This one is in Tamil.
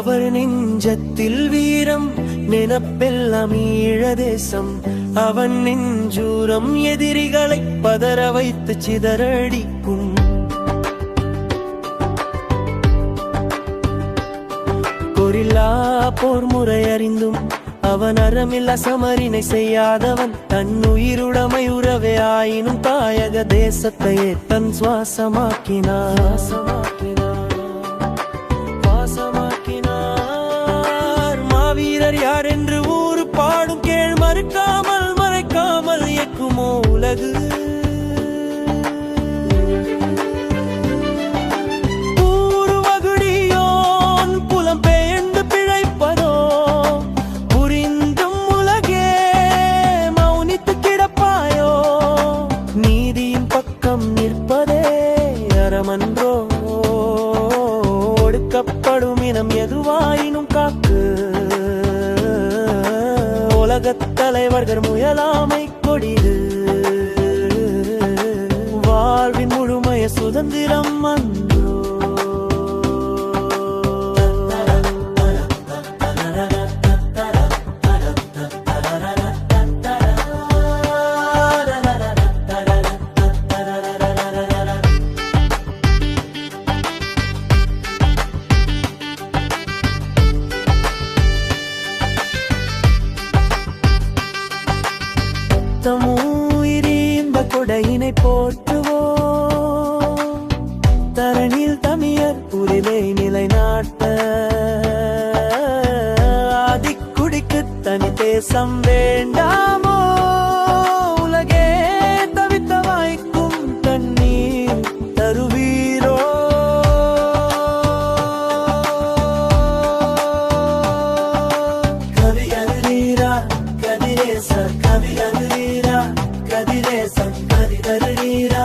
அவர் நெஞ்சத்தில் வீரம் நினப்பெல்லாம் ஈழ தேசம். அவன் நெஞ்சூரம் எதிரிகளை பதற வைத்து சிதறடிக்கும். கொரில்லா போர் முறை அறிந்தும் அவன் அறமில்ல சமரினை செய்யாதவன். தன் உயிருடமை உறவே ஆயினும் தாயக தேசத்தையே தன் சுவாசமாக்கினார் வீரர் யார் என்று ஊரு பாடும் கேள் மறுக்காமல் மறைக்காமல் இயக்குமோ உலகு? ஊருவகுடியோன் புலம்பெயர்ந்து பிழைப்பதோ? புரிந்தும் உலகே மௌனித்து கிடப்பாயோ? நீதியின் பக்கம் நிற்பதே அறமன்றோ ஒடுக்கப்படும் இனம் எதுவாயினும் காக்க உலகத் தலைவர்கள் முயலாமை கொடிது. வாழ்வின் முழுமைய சுதந்திரம் அந்த அன்றோ தமூயிரிந்த கொடையினை போற்றுவோம். தரணில் தமிழர் உரிமை நிலைநாட்ட ஆதிக்குடிக்கு தனி தேசம் வேண்டாமோ? കവിരരീര കതിരേ സംഗതി തരണീരാ